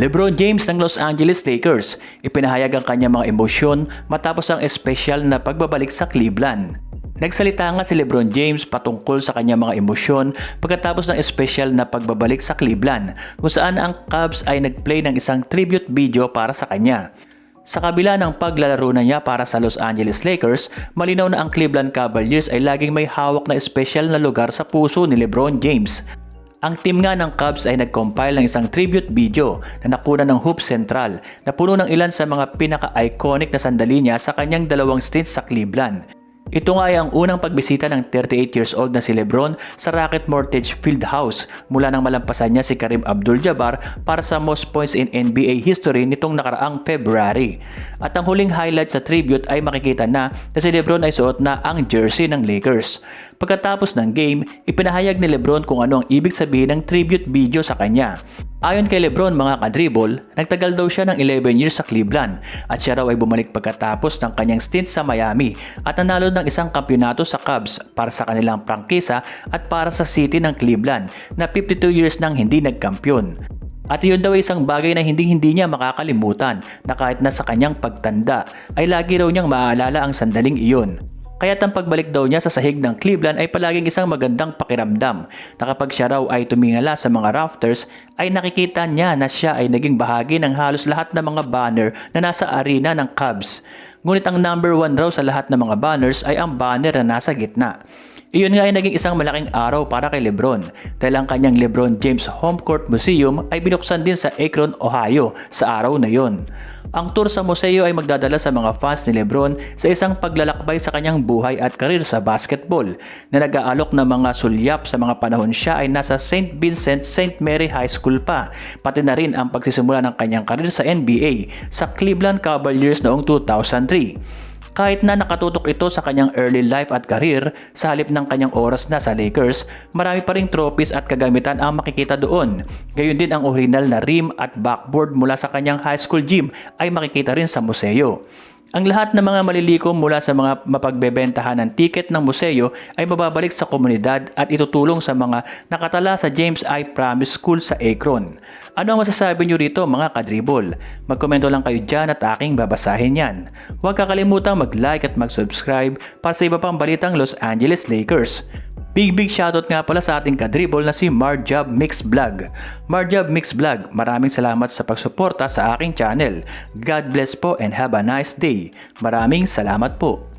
LeBron James ng Los Angeles Lakers ipinahayag ang kanyang mga emosyon matapos ang espesyal na pagbabalik sa Cleveland. Nagsalita nga si LeBron James patungkol sa kanyang mga emosyon pagkatapos ng espesyal na pagbabalik sa Cleveland kung saan ang Cubs ay nagplay ng isang tribute video para sa kanya. Sa kabila ng paglalaro na niya para sa Los Angeles Lakers, malinaw na ang Cleveland Cavaliers ay laging may hawak na espesyal na lugar sa puso ni LeBron James. Ang team nga ng Cubs ay nag-compile ng isang tribute video na nakuna ng Hoop Central na puno ng ilan sa mga pinaka-iconic na sandali niya sa kanyang dalawang stints sa Cleveland. Ito nga ay ang unang pagbisita ng 38 years old na si Lebron sa Rocket Mortgage Fieldhouse mula nang malampasan niya si Karim Abdul-Jabbar para sa most points in NBA history nitong nakaraang February. At ang huling highlight sa tribute ay makikita na na si Lebron ay suot na ang jersey ng Lakers. Pagkatapos ng game, ipinahayag ni Lebron kung ano ang ibig sabihin ng tribute video sa kanya. Ayon kay Lebron mga kadribol, nagtagal daw siya ng 11 years sa Cleveland at siya raw ay bumalik pagkatapos ng kanyang stint sa Miami at nanalo ng isang kampyonato sa Cubs para sa kanilang prangkisa at para sa City ng Cleveland na 52 years nang hindi nagkampyon. At iyon daw ay isang bagay na hindi-hindi niya makakalimutan na kahit na sa kanyang pagtanda ay lagi raw niyang maaalala ang sandaling iyon. Kaya't ang pagbalik daw niya sa sahig ng Cleveland ay palaging isang magandang pakiramdam na siya raw ay tumingala sa mga rafters ay nakikita niya na siya ay naging bahagi ng halos lahat ng mga banner na nasa arena ng Cubs. Ngunit ang number one raw sa lahat ng mga banners ay ang banner na nasa gitna. Iyon nga ay naging isang malaking araw para kay Lebron dahil ang kanyang Lebron James Home Court Museum ay binuksan din sa Akron, Ohio sa araw na yon. Ang tour sa museo ay magdadala sa mga fans ni Lebron sa isang paglalakbay sa kanyang buhay at karir sa basketball na nag-aalok ng mga sulyap sa mga panahon siya ay nasa St. Vincent St. Mary High School pa, pati na rin ang pagsisimula ng kanyang karir sa NBA sa Cleveland Cavaliers noong 2003. Kahit na nakatutok ito sa kanyang early life at career, sa halip ng kanyang oras na sa Lakers, marami pa ring trophies at kagamitan ang makikita doon. Gayon din ang original na rim at backboard mula sa kanyang high school gym ay makikita rin sa museo. Ang lahat ng mga malilikom mula sa mga mapagbebentahan ng tiket ng museo ay mababalik sa komunidad at itutulong sa mga nakatala sa James I. Promise School sa Akron. Ano ang masasabi nyo rito mga kadribol? Magkomento lang kayo dyan at aking babasahin yan. Huwag kakalimutan mag-like at mag-subscribe para sa iba pang balitang Los Angeles Lakers. Big big shoutout nga pala sa ating kadribol na si Marjob Mix Vlog. Marjob Mix Vlog, maraming salamat sa pagsuporta sa aking channel. God bless po and have a nice day. Maraming salamat po.